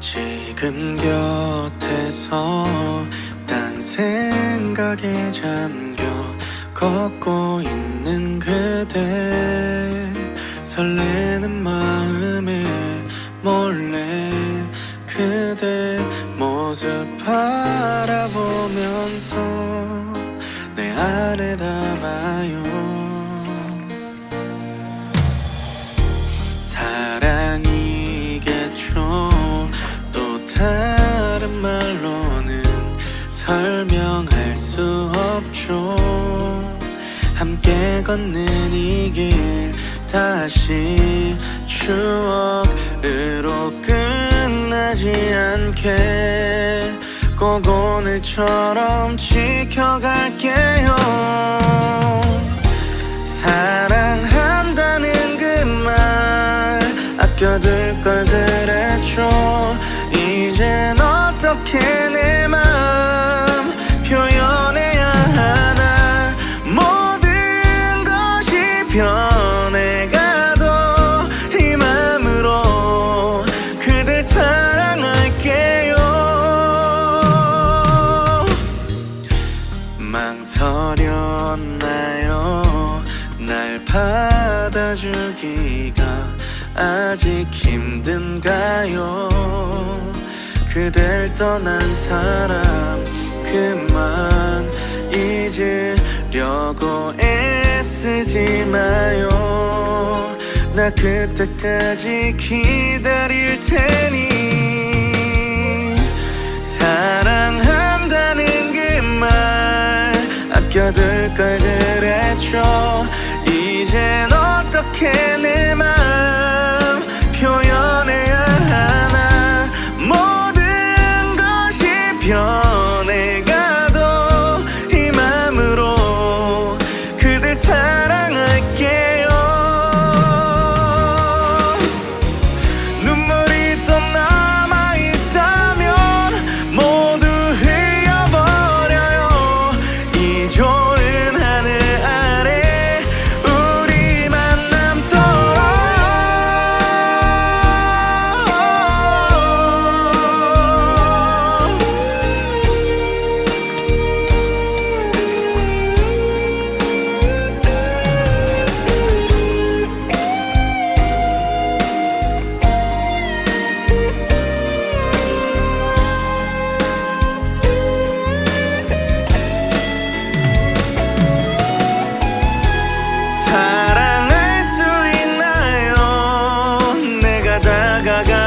지금 곁에서 딴 생각에 잠겨 걷고 있는 그대. 설레는 마음에 몰래 그대 모습 바라보면서 내 안에 담아요 없죠 함께 걷는 이 길. 다시 추억으로 끝나지 않게 꼭 오늘처럼 지켜갈게요. 사랑한다는 그 말 아껴둘 걸 그랬죠 이젠 어떻게 내맘 망설였나요? 날 받아주기가 아직 힘든가요? 그댈 떠난 사람 그만 잊으려고 애쓰지 마요. 나 그때까지 기다릴 테니 아껴둘 걸 그랬죠. 이젠 어떻게 내맘표 ga ga